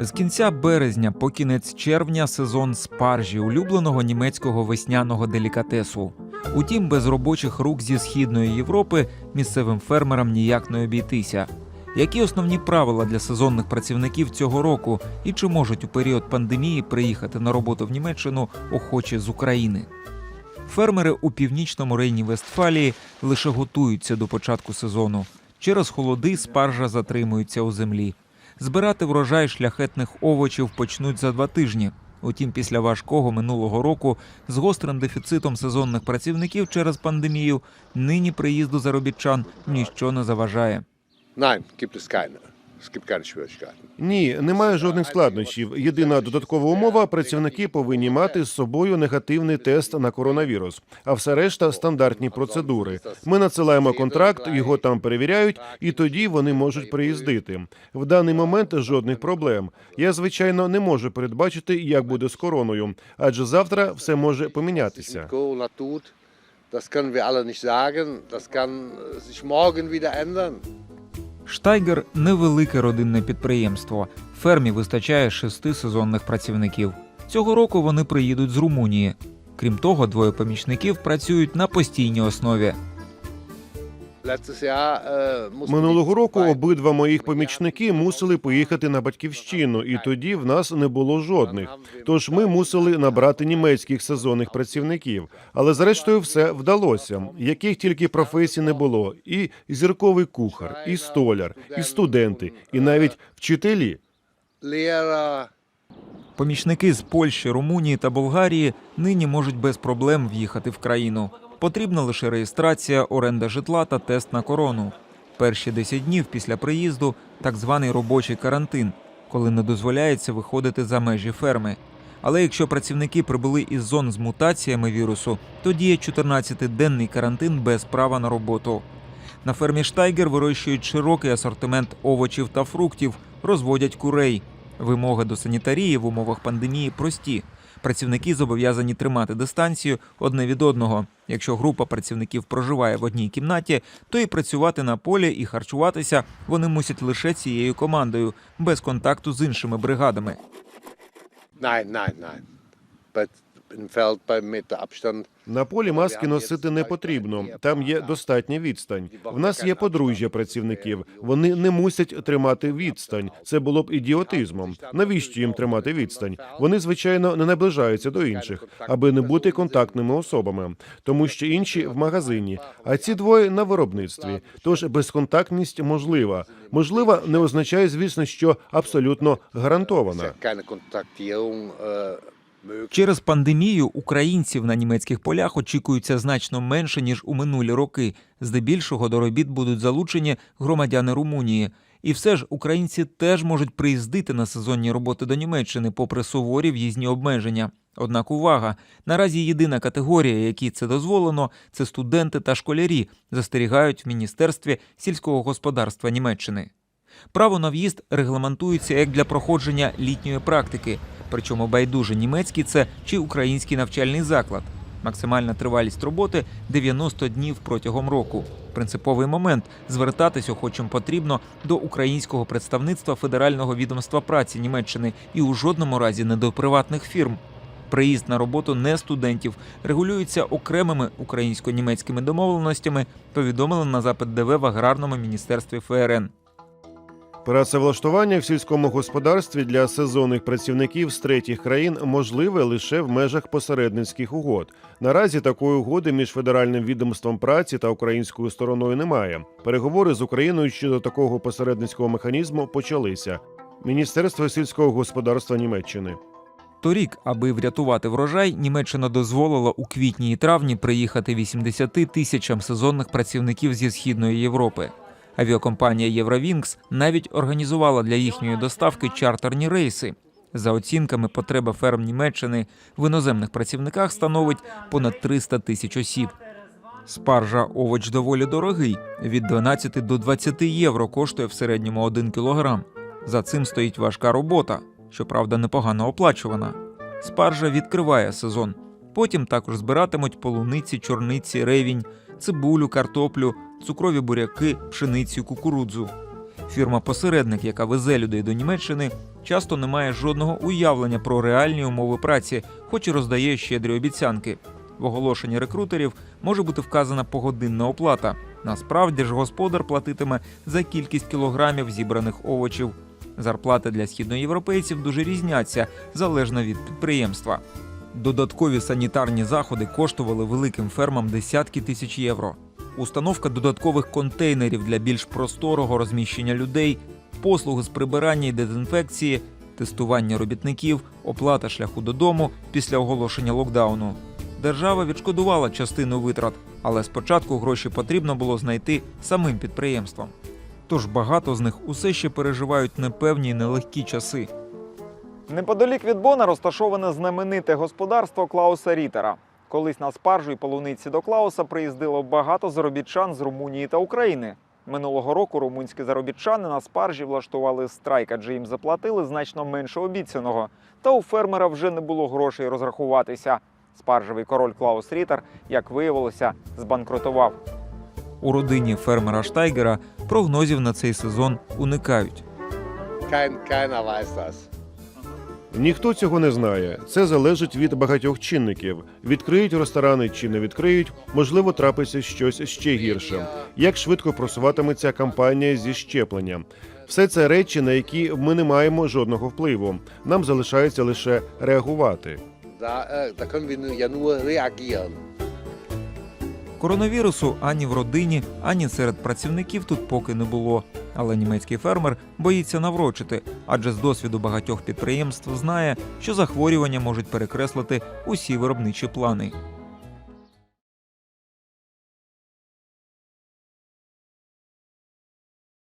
З кінця березня по кінець червня сезон спаржі улюбленого німецького весняного делікатесу. Утім, без робочих рук зі східної Європи місцевим фермерам ніяк не обійтися. Які основні правила для сезонних працівників цього року і чи можуть у період пандемії приїхати на роботу в Німеччину охочі з України? Фермери у північному рейні Вестфалії лише готуються до початку сезону. Через холоди спаржа затримується у землі. Збирати врожай шляхетних овочів почнуть за два тижні. Утім, після важкого минулого року з гострим дефіцитом сезонних працівників через пандемію нині приїзду заробітчан ніщо не заважає. Nein, gibt es keine. Ні, немає жодних складнощів. Єдина додаткова умова працівники повинні мати з собою негативний тест на коронавірус, а все решта стандартні процедури. Ми надсилаємо контракт, його там перевіряють, і тоді вони можуть приїздити. В даний момент жодних проблем. Я звичайно не можу передбачити, як буде з короною, адже завтра все може помінятися. Das können wir alle nicht sagen. Das kann äh, sich morgen wieder ändern. Штайгер невелике родинне підприємство. Фермі вистачає шести сезонних працівників. Цього року вони приїдуть з Румунії. Крім того, двоє помічників працюють на постійній основі. Минулого року обидва моїх помічники мусили поїхати на батьківщину, і тоді в нас не було жодних. Тож ми мусили набрати німецьких сезонних працівників. Але зрештою все вдалося. Яких тільки професій не було: і зірковий кухар, і столяр, і студенти, і навіть вчителі. Помічники з Польщі, Румунії та Болгарії нині можуть без проблем в'їхати в країну. Потрібна лише реєстрація, оренда житла та тест на корону. Перші 10 днів після приїзду так званий робочий карантин, коли не дозволяється виходити за межі ферми. Але якщо працівники прибули із зон з мутаціями вірусу, то діє 14-денний карантин без права на роботу. На фермі Штайгер вирощують широкий асортимент овочів та фруктів, розводять курей. Вимоги до санітарії в умовах пандемії прості. Працівники зобов'язані тримати дистанцію одне від одного. Якщо група працівників проживає в одній кімнаті, то і працювати на полі і харчуватися вони мусять лише цією командою, без контакту з іншими бригадами. nein, nein, nein. Bei, На полі маски носити не потрібно. Там є достатня відстань. В нас є подружжя працівників. Вони не мусять тримати відстань. Це було б ідіотизмом. Навіщо їм тримати відстань? Вони звичайно не наближаються до інших, аби не бути контактними особами, тому що інші в магазині, а ці двоє на виробництві. Тож безконтактність можлива. Можлива не означає, звісно, що абсолютно гарантована. Через пандемію українців на німецьких полях очікується значно менше ніж у минулі роки. Здебільшого до робіт будуть залучені громадяни Румунії. І все ж українці теж можуть приїздити на сезонні роботи до Німеччини, попри суворі в'їзні обмеження. Однак увага! Наразі єдина категорія, якій це дозволено, це студенти та школярі, застерігають в Міністерстві сільського господарства Німеччини. Право на в'їзд регламентується як для проходження літньої практики, причому байдуже німецький це чи український навчальний заклад. Максимальна тривалість роботи 90 днів протягом року. Принциповий момент звертатись охочим потрібно до українського представництва Федерального відомства праці Німеччини і у жодному разі не до приватних фірм. Приїзд на роботу не студентів регулюється окремими українсько-німецькими домовленостями, повідомили на запит ДВ в аграрному міністерстві ФРН. Працевлаштування в сільському господарстві для сезонних працівників з третіх країн можливе лише в межах посередницьких угод. Наразі такої угоди між федеральним відомством праці та українською стороною немає. Переговори з Україною щодо такого посередницького механізму почалися. Міністерство сільського господарства Німеччини. Торік, аби врятувати врожай, Німеччина дозволила у квітні і травні приїхати 80 тисячам сезонних працівників зі східної Європи. Авіакомпанія Євровінкс навіть організувала для їхньої доставки чартерні рейси. За оцінками, потреба ферм Німеччини в іноземних працівниках становить понад 300 тисяч осіб. Спаржа овоч доволі дорогий від 12 до 20 євро коштує в середньому 1 кілограм. За цим стоїть важка робота, щоправда, непогано оплачувана. Спаржа відкриває сезон. Потім також збиратимуть полуниці, чорниці, ревінь, цибулю, картоплю, цукрові буряки, пшеницю, кукурудзу. Фірма-посередник, яка везе людей до Німеччини, часто не має жодного уявлення про реальні умови праці, хоч і роздає щедрі обіцянки. В оголошенні рекрутерів може бути вказана погодинна оплата. Насправді ж господар платитиме за кількість кілограмів зібраних овочів. Зарплати для східноєвропейців дуже різняться залежно від підприємства. Додаткові санітарні заходи коштували великим фермам десятки тисяч євро. Установка додаткових контейнерів для більш просторого розміщення людей, послуги з прибирання і дезінфекції, тестування робітників, оплата шляху додому після оголошення локдауну. Держава відшкодувала частину витрат, але спочатку гроші потрібно було знайти самим підприємствам. Тож багато з них усе ще переживають непевні й нелегкі часи. Неподалік від Бона розташоване знамените господарство Клауса Рітера. Колись на спаржу і полуниці до Клауса приїздило багато заробітчан з Румунії та України. Минулого року румунські заробітчани на спаржі влаштували страйк, адже їм заплатили значно менше обіцяного. Та у фермера вже не було грошей розрахуватися. Спаржевий король Клаус Рітер, як виявилося, збанкрутував. У родині фермера Штайгера прогнозів на цей сезон уникають. Kein, keiner weiß. Ніхто цього не знає. Це залежить від багатьох чинників. Відкриють ресторани чи не відкриють, можливо, трапиться щось ще гірше. Як швидко просуватиметься кампанія зі щепленням? Все це речі, на які ми не маємо жодного впливу. Нам залишається лише реагувати. Da, da können. Коронавірусу ані в родині, ані серед працівників тут поки не було. Але німецький фермер боїться наврочити, адже з досвіду багатьох підприємств знає, що захворювання можуть перекреслити усі виробничі плани.